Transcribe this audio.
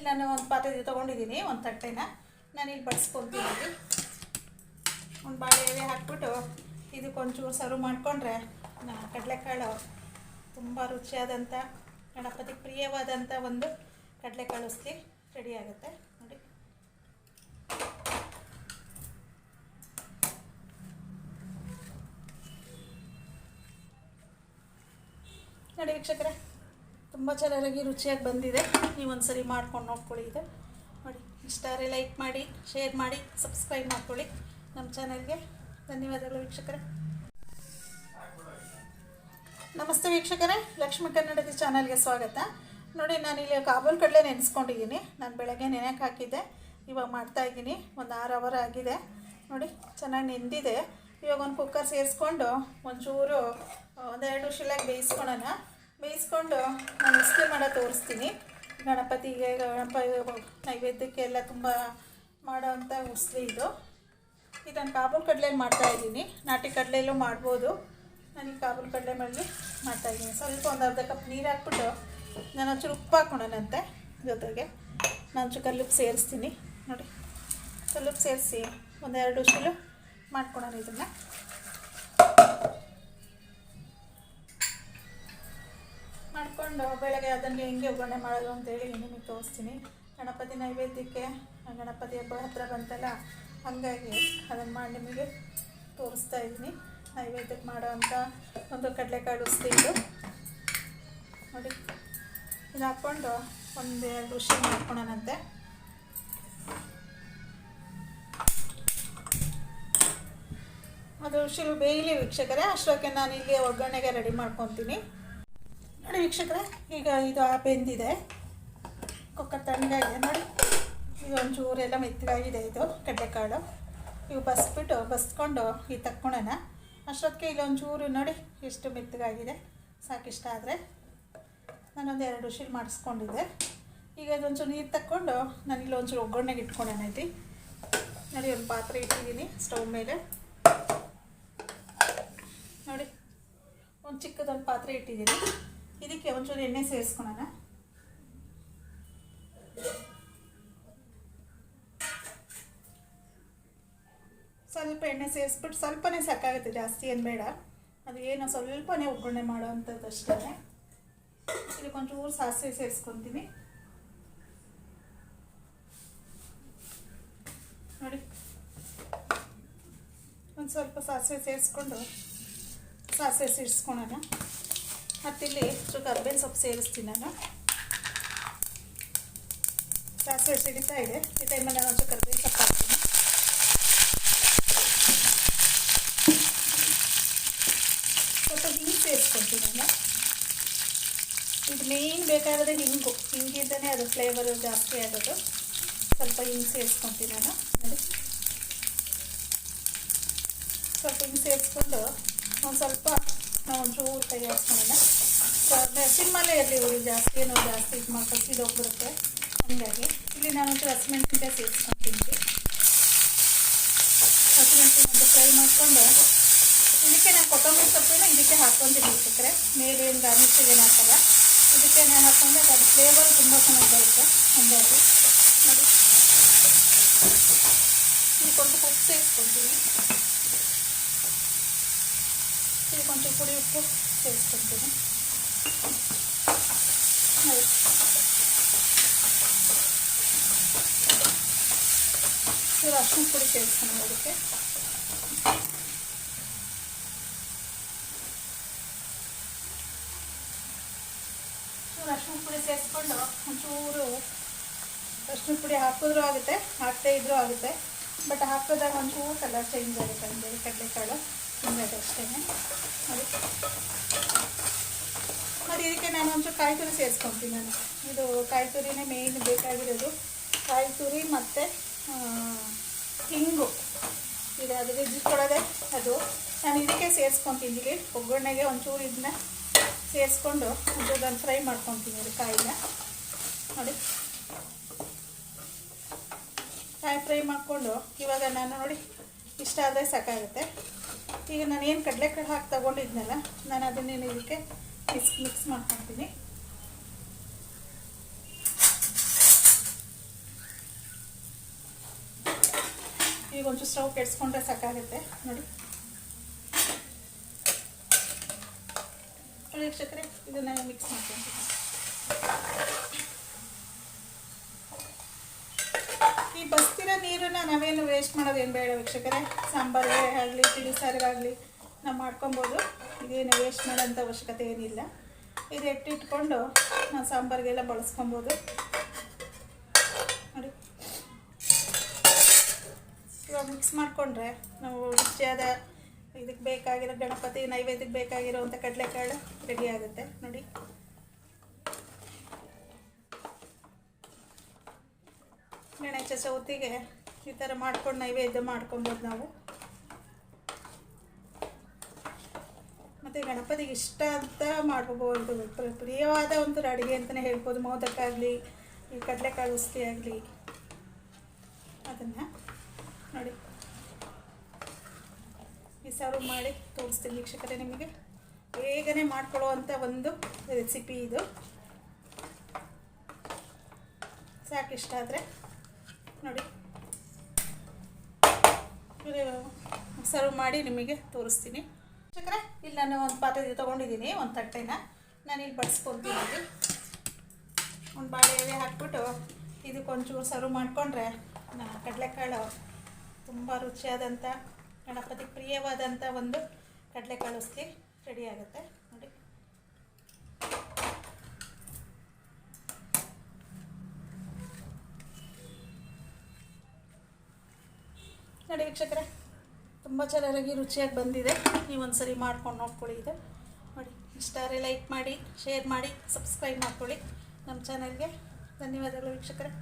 ಇಲ್ಲಿ ನಾನು ಒಂದು ಪಾತ್ರೆ ತೊಗೊಂಡಿದ್ದೀನಿ, ಒಂದು ತಟ್ಟೆನ. ನಾನು ಇಲ್ಲಿ ಬಡಿಸ್ಕೊತೀನಿ ಒಂದು ಬಾಳೆ ಎಲೆ ಹಾಕ್ಬಿಟ್ಟು ಇದಕ್ಕೊಂಚೂರು ಸರ್ವ್ ಮಾಡಿಕೊಂಡ್ರೆ ಕಡಲೆಕಾಳು ತುಂಬ ರುಚಿಯಾದಂಥ ಗಣಪತಿ ಪ್ರಿಯವಾದಂಥ ಒಂದು ಕಡಲೆಕಾಳು ರೆಡಿ ಆಗುತ್ತೆ. ನೋಡಿ. ನೋಡಿ ವೀಕ್ಷಕರೇ. ತುಂಬ ಚೆನ್ನಾಗಿ ರುಚಿಯಾಗಿ ಬಂದಿದೆ. ನೀವು ಒಂದ್ಸರಿ ಮಾಡ್ಕೊಂಡು ನೋಡ್ಕೊಳ್ಳಿ ಇದೆ. ನೋಡಿ ಇಷ್ಟಾರೆ ಲೈಕ್ ಮಾಡಿ ಶೇರ್ ಮಾಡಿ ಸಬ್ಸ್ಕ್ರೈಬ್ ಮಾಡ್ಕೊಳ್ಳಿ ನಮ್ಮ ಚಾನಲ್ಗೆ ಧನ್ಯವಾದಗಳು ವೀಕ್ಷಕರೇ. ನಮಸ್ತೆ ವೀಕ್ಷಕರೇ. ಲಕ್ಷ್ಮೀ ಕನ್ನಡದ ಚಾನಲ್ಗೆ ಸ್ವಾಗತ. ನೋಡಿ, ನಾನು ಇಲ್ಲಿ ಕಾಬೂಲ್ ಕಡಲೆ ನೆನೆಸ್ಕೊಂಡಿದ್ದೀನಿ. ನಾನು ಬೆಳಗ್ಗೆ ನೆನೆಯಕ್ಕೆ ಹಾಕಿದ್ದೆ. ಇವಾಗ ಮಾಡ್ತಾ ಇದ್ದೀನಿ. ಒಂದು ಆರು ಅವರ್ ಆಗಿದೆ. ನೋಡಿ, ಚೆನ್ನಾಗಿ ನೆಂದಿದೆ. ಇವಾಗ ಒಂದು ಕುಕ್ಕರ್ ಸೇರಿಸ್ಕೊಂಡು ಒಂಚೂರು ಒಂದೆರಡು ಶಿಲಾಗಿ ಬೇಯಿಸ್ಕೊಳ್ಳೋಣ. ಬೇಯಿಸ್ಕೊಂಡು ನಾನು ಇಷ್ಟೇ ಮಾಡೋ ತೋರಿಸ್ತೀನಿ. ಗಣಪತಿಗೆ ಗಣಪ ನೈವೇದ್ಯಕ್ಕೆ ಎಲ್ಲ ತುಂಬ ಮಾಡೋವಂಥ ಉಸ್ಲಿ ಇದು. ಇದನ್ನು ಕಾಬೂಲ್ ಕಡಲೆಯಲ್ಲಿ ಮಾಡ್ತಾಯಿದ್ದೀನಿ ನಾಟಿ ಕಡಲೆಯಲ್ಲೂ ಮಾಡ್ಬೋದು. ನನಗೆ ಕಾಬೂಲ್ ಕಡಲೆ ಮೇಲೆ ಮಾಡ್ತಾಯಿದ್ದೀನಿ ಸ್ವಲ್ಪ ಒಂದು ಅರ್ಧ ಕಪ್ ನೀರು ಹಾಕ್ಬಿಟ್ಟು ನಾನು ಒಂಚೂರು ಉಪ್ಪು ಹಾಕ್ಕೊಳೋಣಂತೆ ಜೊತೆಗೆ ನಾನು ಒಂಚೂರು ಕಲ್ಲುಪ್ಪು ಸೇರಿಸ್ತೀನಿ. ನೋಡಿ ಕಲ್ಲುಪ್ಪು ಸೇರಿಸಿ ಒಂದೆರಡು ಉಸಿಲು ಮಾಡ್ಕೊಳೋಣ ಇದನ್ನು. ಮಾಡಿಕೊಂಡು ಬೆಳಗ್ಗೆ ಅದನ್ನು ಹೆಂಗೆ ಒಗ್ಗರಣೆ ಮಾಡೋದು ಅಂತೇಳಿ ನಿಮಗೆ ತೋರಿಸ್ತೀನಿ. ಗಣಪತಿ ನೈವೇದ್ಯಕ್ಕೆ ಗಣಪತಿ ಹಬ್ಬ ಹತ್ರ ಬಂತಲ್ಲ, ಹಾಗಾಗಿ ಅದನ್ನು ಮಾಡಿ ನಿಮಗೆ ತೋರಿಸ್ತಾ ಇದ್ದೀನಿ. ನೈವೇದ್ಯಕ್ಕೆ ಮಾಡೋವಂಥ ಒಂದು ಕಡಲೆಕಾಳು ಉಸ್ತಿದ್ದು ನೋಡಿ, ಇದು ಹಾಕ್ಕೊಂಡು ಒಂದು ಎರಡು ಋಷಿ ಮಾಡ್ಕೊಳೋಣಂತೆ. ಅದು ಋಷಿ ಬೇಯಲಿ ವೀಕ್ಷಕರೇ ಅಷ್ಟೊಕ್ಕೆ ನಾನು ಇಲ್ಲಿ ಒಗ್ಗರಣೆಗೆ ರೆಡಿ ಮಾಡ್ಕೊತೀನಿ. ನೋಡಿ ವೀಕ್ಷಕರೇ, ಈಗ ಇದು ಆ ಬೆಂದಿದೆ. ಕುಕ್ಕರ್ ತಣ್ಣಗಾಗಿದೆ ನೋಡಿ. ಇದು ಒಂಚೂರೆಲ್ಲ ಮೆತ್ತಗಾಗಿದೆ ಇದು ಕಡ್ಡೆಕಾಳು ಇವು ಬಸ್ಬಿಟ್ಟು, ಬಸ್ಕೊಂಡು ಈ ತಕ್ಕೊಳೋಣ. ಅಷ್ಟೊತ್ತಿಗೆ ಇಲ್ಲೊಂಚೂರು ನೋಡಿ ಎಷ್ಟು ಮೆತ್ತಗಾಗಿದೆ. ಸಾಕಿಷ್ಟ ಆದರೆ ನಾನೊಂದು ಎರಡು ಶೀಲ್ ಮಾಡಿಸ್ಕೊಂಡಿದ್ದೆ. ಈಗ ಇದೊಂಚೂರು ನೀರು ತಕ್ಕೊಂಡು ನಾನು ಇಲ್ಲೊಂಚೂರು ಒಗ್ಗರಣೆಗೆ ಇಟ್ಕೊಳ್ಳೋಣ ಐತಿ ನೋಡಿ, ಒಂದು ಪಾತ್ರೆ ಇಟ್ಟಿದ್ದೀನಿ ಸ್ಟವ್ ಮೇಲೆ. ನೋಡಿ, ಒಂದು ಚಿಕ್ಕದೊಂದು ಪಾತ್ರೆ ಇಟ್ಟಿದ್ದೀನಿ. ಇದಕ್ಕೆ ಒಂಚೂರು ಎಣ್ಣೆ ಸೇರಿಸ್ಕೊಳೋಣ. ಸ್ವಲ್ಪ ಎಣ್ಣೆ ಸೇರಿಸ್ಬಿಟ್ಟು ಸ್ವಲ್ಪನೇ ಸಾಕಾಗುತ್ತೆ ಜಾಸ್ತಿ ಏನು ಬೇಡ. ಅದು ಏನು ಸ್ವಲ್ಪನೇ ಒಗ್ಗರಣೆ ಮಾಡೋವಂಥದ್ದು ಅಷ್ಟೇ ಇದಕ್ಕೆ ಒಂಚೂರು ಸಾಸಿವೆ ಸೇರಿಸ್ಕೊತೀನಿ. ನೋಡಿ. ಒಂದು ಸ್ವಲ್ಪ ಸಾಸಿವೆ ಸೇರಿಸ್ಕೊಂಡು ಸಾಸಿವೆ ಸೇರಿಸ್ಕೊಳೋಣ. ಮತ್ತಿಲ್ಲಿ ಎಷ್ಟು ಕರ್ಬೇವಿನ ಸೊಪ್ಪು ಸೇರಿಸ್ತೀನಿ ನಾನು. ಸಾಸಿವೆ ಸಿಡಿತಾ ಇದೆ. ಈ ಟೈಮಲ್ಲಿ ನಾನು ಒಂಚೂರು ಕರ್ಬೇವಿನ ಸೊಪ್ಪು ಹಾಕ್ತೀನಿ. ಸ್ವಲ್ಪ ಹಿಂಗೆ ಸೇರಿಸ್ಕೊಳ್ತೀನಿ ನಾನು. ಇದು ಮೇನ್ ಬೇಕಾಗಿರೋದೇ ಹಿಂಗು. ಹಿಂಗಿದ್ದಾನೆ ಅದು ಫ್ಲೇವರ್ ಜಾಸ್ತಿ ಆಗೋದು. ಸ್ವಲ್ಪ ಹಿಂಗೆ ಸೇರಿಸ್ಕೊತೀನಿ ನಾನು. ಸ್ವಲ್ಪ ಹಿಂಗೆ ಸೇರಿಸ್ಕೊಂಡು ಒಂದು ಸ್ವಲ್ಪ ನಾವು ಒಂಚೂರು ಕೈ ಅದನ್ನ ಸಿಮ್ಮಲ್ಲೇ ಇರಲಿ ಇವರು ಜಾಸ್ತಿ, ಏನೋ ಜಾಸ್ತಿ ಇದು ಮಾಡಿ ಕಚ್ಚಿದೋಗ್ಬಿಡುತ್ತೆ ಹಾಗಾಗಿ ಇಲ್ಲಿ ನಾನು ಒಂಚೂರು ಹಸಿಮೆಣಸಿನ್ಕಾಯಿ ಸೇರಿಸ್ಕೊತೀನಿ ಹಸಿಮೆಣಸಿನ ಫ್ರೈ ಮಾಡಿಕೊಂಡು, ಇದಕ್ಕೆ ನಾನು ಕೊತ್ತಂಬರಿ ಸೊಪ್ಪಿನ ಇದಕ್ಕೆ ಹಾಕ್ಕೊಂತೀನಿ ಸಕ್ಕರೆ ಮೇಲೆ ಏನು ಗಾರ್ನಿಷಿಗೆ ಏನು ಹಾಕಲ್ಲ. ಇದಕ್ಕೆ ನಾನು ಹಾಕ್ಕೊಂಡ್ರೆ ಅದು ಫ್ಲೇವರ್ ತುಂಬ ಚೆನ್ನಾಗಿ ಬರುತ್ತೆ. ಹಾಗಾಗಿ ನೋಡಿ. ಇದಕ್ಕೆ ಒಂದು ಉಪ್ಪು ಸೇರಿಸ್ಕೊತೀನಿ. ಇದಕ್ಕೆ కొంచెం ಸೇರಿಸ್ಕೊತೀನಿ ನೋಡಿ ಚೂರು ಅರ್ಶಿನ ಪುಡಿ ಸೇರಿಸ್ಕೊಂಡು ಅದಕ್ಕೆ ಚೂರು ಅರ್ಶಿನ ಪುಡಿ ಸೇರಿಸ್ಕೊಂಡು ಒಂಚೂರು ಅರ್ಶಿನ ಪುಡಿ ಹಾಕಿದ್ರೂ ಆಗುತ್ತೆ ಹಾಕದೇ ಇದ್ರೂ ಆಗುತ್ತೆ ಬಟ್ ಹಾಕಿದಾಗ ಒಂಚೂರು ಕಲರ್ ಚೇಂಜ್ ಆಗುತ್ತೆ ಅಂದರೆ ಕಡಲೆಕಾಳು ಅಷ್ಟೇ ನೋಡಿ ಮತ್ತು ಇದಕ್ಕೆ ನಾನು ಒಂಚೂರು ಕಾಯಿ ತುರಿ ಸೇರಿಸ್ಕೊತೀನಿ ನಾನು. ಇದು ಕಾಯಿ ತುರಿನೇ ಮೇಯ್ನ್ ಬೇಕಾಗಿರೋದು. ಕಾಯಿ ತುರಿ ಮತ್ತು ಹಿಂಗು. ಇದು ಅದು ರುಚಿಕೊಳ್ಳೋದೆ ಅದು. ನಾನು ಇದಕ್ಕೆ ಸೇರಿಸ್ಕೊತೀನಿ. ಇಲ್ಲಿ ಒಗ್ಗರಣೆಗೆ ಒಂಚೂರು ಇದನ್ನ ಸೇರಿಸ್ಕೊಂಡು ಒಂಚೂರು ನಾನು ಫ್ರೈ ಮಾಡ್ಕೊತೀನಿ ಇದು ಕಾಯಿನ. ನೋಡಿ. ಕಾಯಿ ಫ್ರೈ ಮಾಡಿಕೊಂಡು ಇವಾಗ ನಾನು ನೋಡಿ ಇಷ್ಟ ಆದರೆ ಸಾಕಾಗುತ್ತೆ. ಈಗ ನಾನು ಏನು ಕಡಲೆಕಾಯಿ ಹಾಕಿ ತೊಗೊಂಡಿದ್ನಲ್ಲ, ನಾನು ಅದನ್ನೇನು ಇದಕ್ಕೆ ಮಿಕ್ಸ್ ಮಿಕ್ಸ್ ಮಾಡ್ಕೊತೀನಿ. ಈಗ ಒಂದು ಸ್ಟವ್ ಕೆಡಿಸ್ಕೊಂಡ್ರೆ ಸಾಕಾಗುತ್ತೆ. ನೋಡಿ. ವೀಕ್ಷಕರೇ, ಇದನ್ನ ಮಿಕ್ಸ್ ಮಾಡ್ಕೊತೀನಿ. ಈ ಬಸ್ತಿ ನೀರನ್ನ ನಾವೇನು ವೇಸ್ಟ್ ಮಾಡೋದೇನು ಬೇಡ ವೀಕ್ಷಕರೇ. ಸಾಂಬಾರಿಗೆ ಆಗಲಿ ತಿಳಿ ಸಾರಿಗಾಗಲಿ ನಾವು ಮಾಡ್ಕೊಬೋದು. ಇದೇನು ವೇಸ್ಟ್ ಮಾಡೋಂಥ ಅವಶ್ಯಕತೆ ಏನಿಲ್ಲ. ಇದು ಎಟ್ಟಿಟ್ಕೊಂಡು ನಾವು ಸಾಂಬಾರಿಗೆಲ್ಲ ಬಳಸ್ಕೊಬೋದು. ನೋಡಿ. ಇವಾಗ ಮಿಕ್ಸ್ ಮಾಡಿಕೊಂಡ್ರೆ ನಾವು ರುಚಿಯಾದ ಇದಕ್ಕೆ ಬೇಕಾಗಿರೋ ಗಣಪತಿ ನೈವೇದ್ಯಕ್ಕೆ ಬೇಕಾಗಿರೋ ಬೇಕಾಗಿರೋವಂಥ ಕಡಲೆಕಾಳು ರೆಡಿ ಆಗುತ್ತೆ. ನೋಡಿ. ಗಣೇಶ ಚೌತಿಗೆ ಈ ಥರ ಮಾಡ್ಕೊಂಡು ನೈವೇದ್ಯ ಮಾಡ್ಕೊಬೋದು ನಾವು. ಮತ್ತು ಗಣಪತಿಗೆ ಇಷ್ಟ ಅಂತ ಮಾಡ್ಕೋಬೋದು. ಪ್ರ- ಪ್ರಿಯವಾದ ಒಂದು ಅಡುಗೆ ಅಂತಲೇ ಹೇಳ್ಬೋದು. ಮೋದಕ್ಕಾಗಲಿ ಈ ಕಡಲೆಕಾಳು ಉಸ್ತಿ ಆಗಲಿ. ಅದನ್ನು ನೋಡಿ. ಈ ಸರ್ವ್ ಮಾಡಿ ತೋರಿಸ್ತೀನಿ ವೀಕ್ಷಕರೇ ನಿಮಗೆ. ಬೇಗನೆ ಮಾಡ್ಕೊಳ್ಳುವಂಥ ಒಂದು ರೆಸಿಪಿ ಇದು. ಸಾಕಿಷ್ಟ ಆದರೆ. ನೋಡಿ. ಸರ್ವ್ ಮಾಡಿ ನಿಮಗೆ ತೋರಿಸ್ತೀನಿ. ವೀಕ್ಷಕರೇ, ಇಲ್ಲಿ ನಾನು ಒಂದು ಪಾತ್ರೆ ತೊಗೊಂಡಿದ್ದೀನಿ, ಒಂದು ತಟ್ಟೆನ. ನಾನು ಇಲ್ಲಿ ಬಡಿಸ್ಕೊತೀನಿ ಒಂದು ಬಾಳೆ ಎಲೆ ಹಾಕ್ಬಿಟ್ಟು ಇದಕ್ಕೊಂಚೂರು ಸರ್ವ್ ಮಾಡಿಕೊಂಡ್ರೆ ಕಡಲೆಕಾಳು ತುಂಬ ರುಚಿಯಾದಂಥ ಗಣಪತಿ ಪ್ರಿಯವಾದಂಥ ಒಂದು ಕಡಲೆಕಾಳು ರೆಡಿ ಆಗುತ್ತೆ ನೋಡಿ ನೋಡಿ ವೀಕ್ಷಕರೇ, ತುಂಬ ಚೆನ್ನಾಗಿ ರುಚಿಯಾಗಿ ಬಂದಿದೆ. ನೀವು ಒಂದ್ಸರಿ ಮಾಡ್ಕೊಂಡು ನೋಡ್ಕೊಳ್ಳಿ ಇದೆ. ನೋಡಿ ಇಷ್ಟಾರೆ ಲೈಕ್ ಮಾಡಿ ಶೇರ್ ಮಾಡಿ ಸಬ್ಸ್ಕ್ರೈಬ್ ಮಾಡ್ಕೊಳ್ಳಿ ನಮ್ಮ ಚಾನಲ್ಗೆ ಧನ್ಯವಾದಗಳು ವೀಕ್ಷಕರೇ.